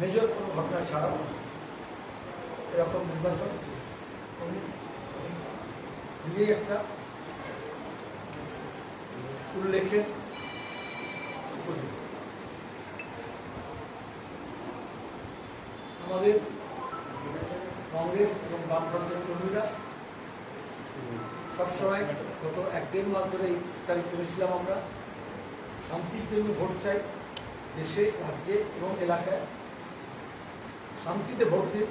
Major কোনো ঘটনা ছাড়াও এরকম নির্বাচন নিজেই একটা উল্লেখের আমাদের কংগ্রেস এবং বামফ্রন্টের কর্মীরা সবসময় গত এক দেড় মাস ধরে এই তারিখ করেছিলাম আমরা। শান্তির জন্য ভোট চাই দেশে, রাজ্যে এবং এলাকায়। শান্তিতে ভোট দিন।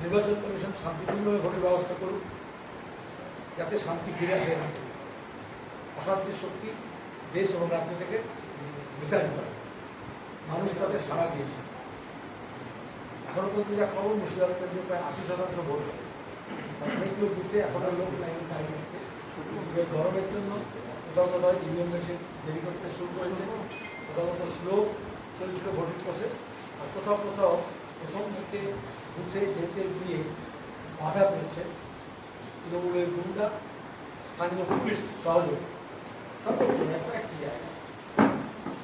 নির্বাচন কমিশন শান্তিপূর্ণভাবে ভোটের ব্যবস্থা করুক, যাতে শান্তি ফিরে আসে। অশান্তির শক্তি দেশ এবং রাজ্য থেকে বিতাড়িত হয়। মানুষ তাদের সাড়া দিয়েছে। এখনও পর্যন্ত যা খবর, মুর্শিদাবাদ কেন্দ্রে প্রায় আশি শতাংশ ভোট অনেকগুলো বুথে এখনও লোক লাইন দাঁড়িয়ে আছে। গরমের জন্য কোথাও কোথাও ইভিএম মেশিন দেরি করতে শুরু করেছে। কোথাও কোথাও স্লো চলছিল ভোটিং প্রসেস কোথাও কোথাও প্রথম থেকে বুথে যেতে গিয়ে বাধা পেয়েছে। তৃণমূলের গুন্ডা, স্থানীয় পুলিশ সহযোগ। সব একটি জায়গা।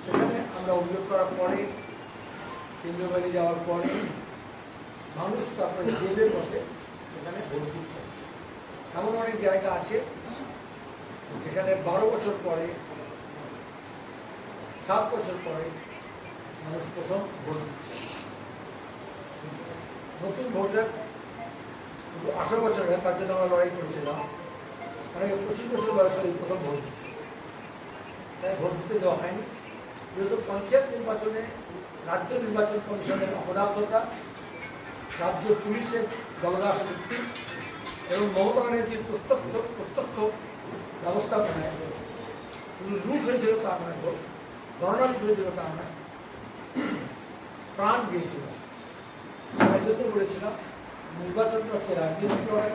সেখানে আমরা অভিযোগ করার পরে, কেন্দ্রীয় বাড়ি যাওয়ার পরে মানুষ তারপরে জেলে বসে সেখানে ভোট দিচ্ছে। এমন অনেক জায়গা আছে। যেখানে বারো বছর পরে, সাত বছর পরে মানুষ প্রথম ভোট দিচ্ছে। নতুন ভোটার আঠারো বছরের তার জন্য আমরা লড়াই করেছিলাম। অনেকে পঁচিশ বছর বয়সে এই প্রথম ভোট দিচ্ছে। তাই ভোট দিতে দেওয়া হয়নি। যেহেতু পঞ্চায়েত নির্বাচনে, রাজ্য নির্বাচন কমিশনের অপদার্থতা, রাজ্য পুলিশের দলদাস বৃত্তি এবং মমতা ব্যানার্জির প্রত্যক্ষ প্রত্যক্ষ ব্যবস্থাপনায় শুধু লুট হয়েছিল তা ভোট গণনা লুট হয়েছিল তা নয়। প্রাণ দিয়েছিল। তাই জন্য বলেছিলাম নির্বাচনটা হচ্ছে রাজনৈতিক লড়াই,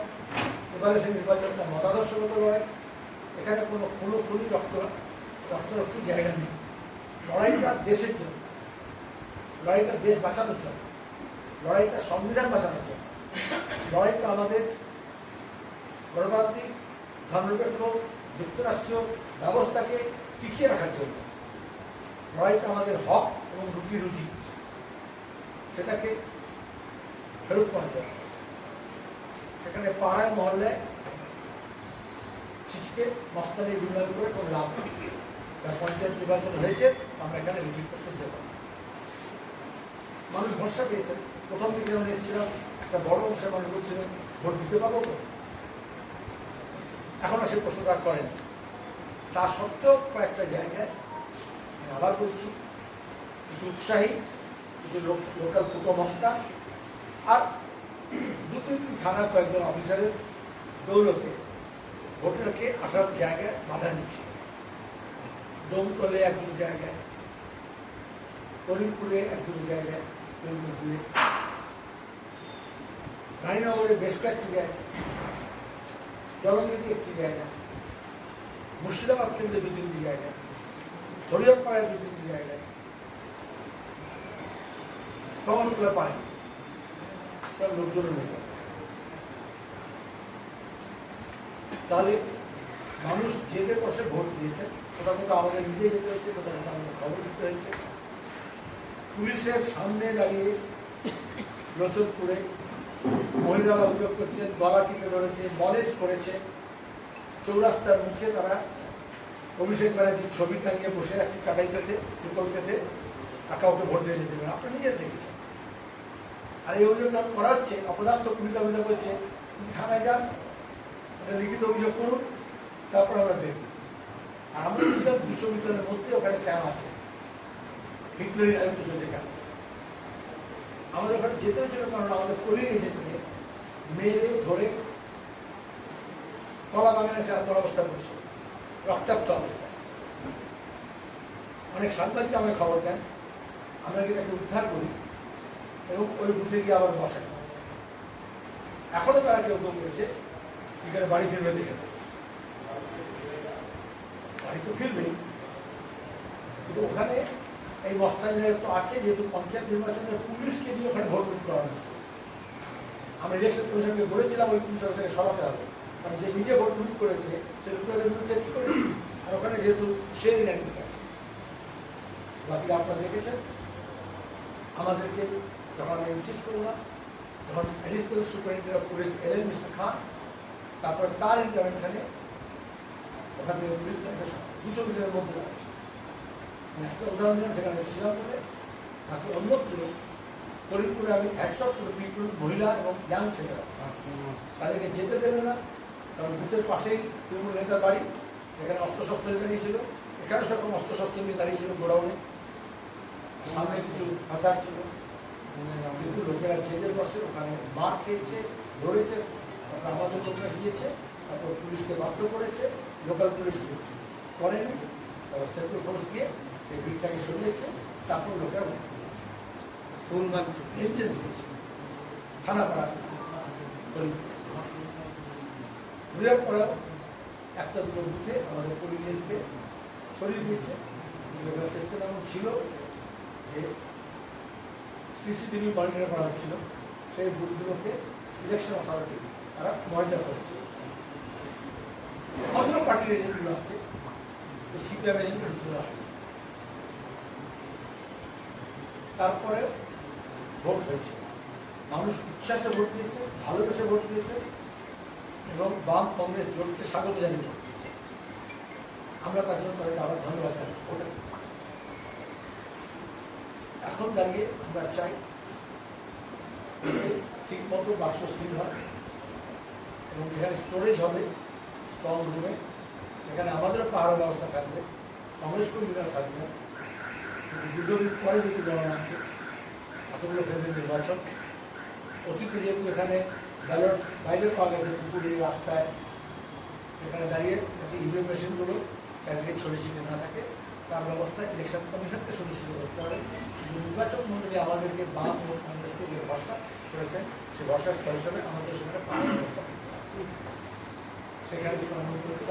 এবারে সেই নির্বাচনটা মতাদর্শগত লড়াই। এখানে কোনো কোনো খুনি রক্ত রক্ত রক্তরক্তির জায়গা নেই। লড়াইটা দেশের জন্য। লড়াইটা দেশ বাঁচানোর জন্য। লড়াইটা সংবিধান বাঁচানোর জন্য। লড়াইটা আমাদের গণতান্ত্রিক, ধর্মনিরপেক্ষ যুক্তরাষ্ট্রীয় ব্যবস্থাকে টিকিয়ে রাখার জন্য। লড়াইটা আমাদের হক এবং রুটি রুজি সেটাকে ফেরত জন্য সেখানে পাড়ায়, মহল্লায় ছিচকে মস্তানি বিনিয়োগ করে কোনো লাভ নেই। পঞ্চায়েত নির্বাচন হয়েছে, আমরা এখানে রিপিট করতে দেব। মানুষ ভরসা পেয়েছেন প্রথম দিকে যখন এসেছিলাম, একটা বড় অংশের মানুষ বলছিলেন ভোট দিতে পারব এখনও সে প্রশ্নটা আর করেন। তা সত্ত্বেও কয়েকটা জায়গায় আবার বলছি উৎসাহী কিছু লোকাল ফুটো মস্তা আর দু তিনটি থানার কয়েকজন অফিসারের দৌলতে ভোটারকে আসার জায়গায় বাধা দিচ্ছে। ডোমকলে এক দুটো জায়গায়, করিমপুরে এক দুটো জায়গায় দুয়ে রানীনগরে বেশ কয়েকটি জায়গা জলঙ্গিতে একটি জায়গা মুর্শিদাবাদ কেন্দ্রে দু তিনটি জায়গা হরিয়াপাড়ায় দু তিনটি জায়গায়। ভবনগুলো পায়। সব লোকজন নেই তাহলে মানুষ জেলে বসে ভোট দিয়েছে কোথাও কোথাও আমাদের নিজে যেতে হচ্ছে কোথাও আমাদের খবর দিতে হয়েছে পুলিশের সামনে দাঁড়িয়ে লোচনপুরে মহিলারা অভিযোগ করছেন, গলা টিপে ধরেছে, মলেস্ট করেছে। চৌরাস্তার মুখে তারা অভিষেক ব্যানার্জির ছবি টাঙিয়ে বসে আছে চাটাই পেতে, ত্রিপল পেতে আর কাউকে ভোট দিয়ে যেতে দেবেন আপনি নিজে দেখেছেন। আর এই অভিযোগ যখন করা হচ্ছে অপদার্থ পুলিশ অভিযোগ করছে থানায় যান লিখিত অভিযোগ করুন, তারপর আমরা দেখব। আর আমরা বুঝলাম বিশ্ববিদ্যালয়ের মধ্যে ওখানে ক্যাম্প আছে হিটলারি রাজত্ব চলছে কেন? আমাদের ওখানে যেতে হচ্ছিল কারণ আমাদের কলিগে যেতে মেয়েদের ধরে কলা বাগানে সে আত্মর অবস্থা করছে, রক্তাক্ত অবস্থা অনেক সাংবাদিক আমাকে খবর দেন, আমরা কিন্তু উদ্ধার করি? এবং ওই বুথে গিয়ে আবার বসাই এখনও তারা কেউ কেউ বলেছে এখানে বাড়ি ফিরবে দেখে। বাড়ি তো ফিরবেই। কিন্তু ওখানে এই মস্তানের তো আছে, যেহেতু পঞ্চায়েত নির্বাচনে পুলিশকে দিয়ে ওখানে ভোট করতে হবে। আমরা ইলেকশন কমিশনকে বলেছিলাম, ওই পুলিশ অফিসারকে সরাতে হবে। কারণ যে নিজে ভোট লুট করেছে, সে লুটের বিরুদ্ধে কী করে? আর ওখানে যেহেতু সে একদিন বাকিরা আপনারা দেখেছেন। আমাদেরকে যখন আমি ইনসিস্ট করলাম, তখন অ্যাডিশনাল সুপারিনটেন্ডেন্ট অফ পুলিশ এলেন মিস্টার খান। তারপর তার ইন্টারভেনশনে ওখান থেকে পুলিশ দুশো মিটারের মধ্যে একটা উদাহরণ দিলাম, সেখানে ছিলাম বলে। বাকি অন্যত্র ফরিদপুরে আমি একশো পিপুল মহিলা এবং ইয়াং ছেলেরা। তাদেরকে যেতে দেবে না, কারণ বুথের পাশেই তৃণমূল নেতার বাড়ি। এখানে অস্ত্রশস্ত্র নিয়ে দাঁড়িয়েছিল এখানে সেরকম অস্ত্রশস্ত্র নিয়ে দাঁড়িয়েছিল গোডাউনে। সামনে কিছু হাজার ছিল। কিন্তু লোকেরা জেলে বসে ওখানে মার খেয়েছে ধরেছে তারপর আমাদের লোকরা গিয়েছে তারপর পুলিশকে বাধ্য করেছে লোকাল পুলিশ করেনি তারপর সেন্ট্রাল ফোর্স গিয়ে সেই ভিড়টাকে সরিয়েছে তারপর লোকেরা ফোন বাজছে এসেছে থানা পাড়া ঘুরে একটা দুটো বুথে আমাদের পরিজনকে সরিয়ে দিয়েছে সিস্টেম এমন ছিল যে সিসিটিভি মনিটর করা হচ্ছিল। সেই বুথগুলোকে ইলেকশন অথরিটি তারা মনিটর করেছে। অন্য পার্টির এজেন্টগুলো আছে। তো সিপিএম এজেন্টগুলো হয় তারপরে ভোট হয়েছে। মানুষ উচ্ছ্বাসে ভোট দিয়েছে, ভালোবেসে ভোট দিয়েছে এবং বাম কংগ্রেস জোটকে স্বাগত জানিয়ে ভোট দিয়েছে। আমরা তার জন্য আবার ধন্যবাদ জানাচ্ছি। এখন দাঁড়িয়ে আমরা চাই ঠিক মতো বাক্স সিল হয় এবং যেখানে স্টোরেজ হবে স্ট্রং রুমে সেখানে আমাদেরও পাহাড় ব্যবস্থা থাকবে কংগ্রেস কর্মীরা থাকবে, কিন্তু দুটো দিন পরে যদি গণনা আছে এতগুলো ফেজের নির্বাচন, অতীতে যেহেতু এখানে ব্যালট বাইরে পাওয়া গেছে পুকুরে, রাস্তায় সেখানে দাঁড়িয়ে যাতে ইভিএম মেশিনগুলো চারিদিকে ছড়িয়ে ছিটে না থাকে তার ব্যবস্থা ইলেকশন কমিশনকে সুনিশ্চিত করতে হবে নির্বাচন মন্ডলী আমাদেরকে বাম এবং কংগ্রেসকে যে ভরসা করেছেন সেই ভরসা স্থল হিসাবে আমাদের সেখানে পাওয়ার ব্যবস্থা করতে হবে। সেখানে স্থানান্তরিত